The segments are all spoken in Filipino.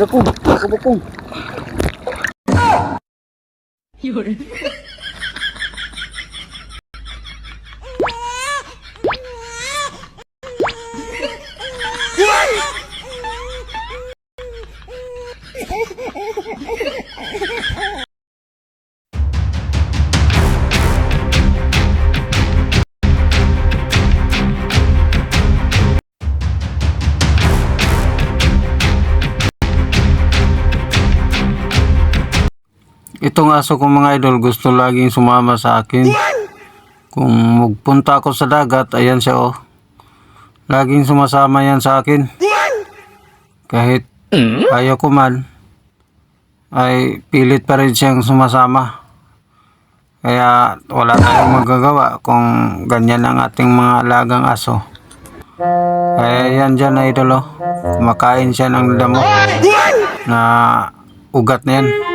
Pero kung, ako ba kung? Itong aso ko mga idol gusto laging sumama sa akin. Kung magpunta ako sa dagat, ayan siya oh. Laging sumasama yan sa akin. Kahit ayaw ko man, ay pilit pa rin siyang sumasama. Kaya wala tayong magagawa kung ganyan ang ating mga alagang aso. Kaya yan dyan idol oh. Kumakain siya ng damo na ugat na yan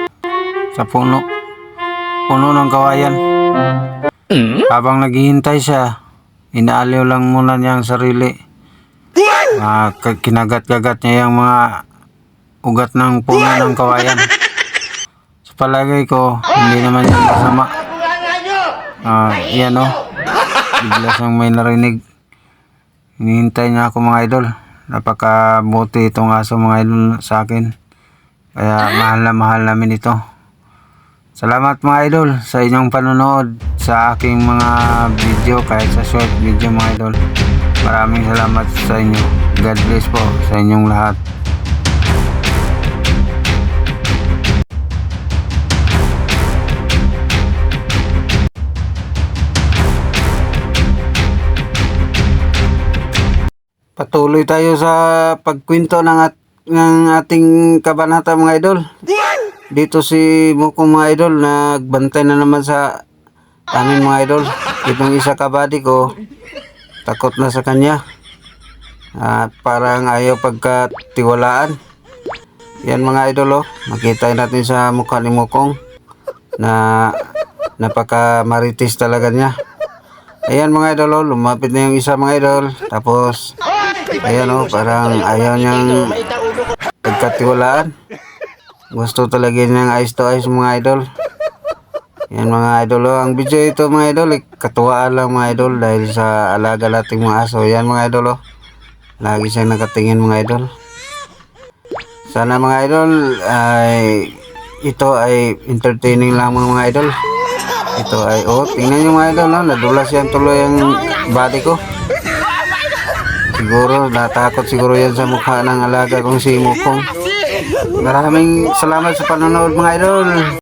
sa puno. Puno ng kawayan. Habang naghihintay siya, inaaliw lang muna niya ang sarili. Ah, k- kinagat-kagat niya yung mga ugat ng puno ng kawayan. Sa palagay ko, hindi naman yan masama. Ah, yan o. Bigla siyang may narinig. Hinihintay niya ako mga idol. Napakabuti itong aso mga idol sa akin. Kaya mahal na mahal namin ito. Salamat mga idol sa inyong panonood sa aking mga video kahit sa short video mga idol. Maraming salamat sa inyo. God bless po sa inyong lahat. Patuloy tayo sa pagkwento ng, at, ng ating kabanata mga idol. Dito si Mukong mga idol nagbantay na naman sa amin mga idol. Itong isa kabady ko takot na sa kanya. At parang ayaw pagkatiwalaan. Yan mga idol oh. Makita natin sa mukha ni Mukong na napaka maritis talaga niya. Ayan mga idol oh, lumapit na yung isa mga idol. Tapos ayan oh, parang ayaw niyang pagkatiwalaan. Gusto talaga niyang eyes to eyes mga idol. Yan mga idol. Oh. Ang video ito mga idol, eh, katuwaan lang mga idol dahil sa alaga nating mga aso. Yan mga idol. Oh. Lagi siyang nakatingin mga idol. Sana mga idol ay ito ay entertaining lang mga, mga idol. Ito ay oh, tingnan niyo mga idol, no? nadulas yan tuloy ang body ko. Siguro natakot siguro yan sa mukha ng alaga kong si Mukong. Maraming salamat sa panonood mga idol.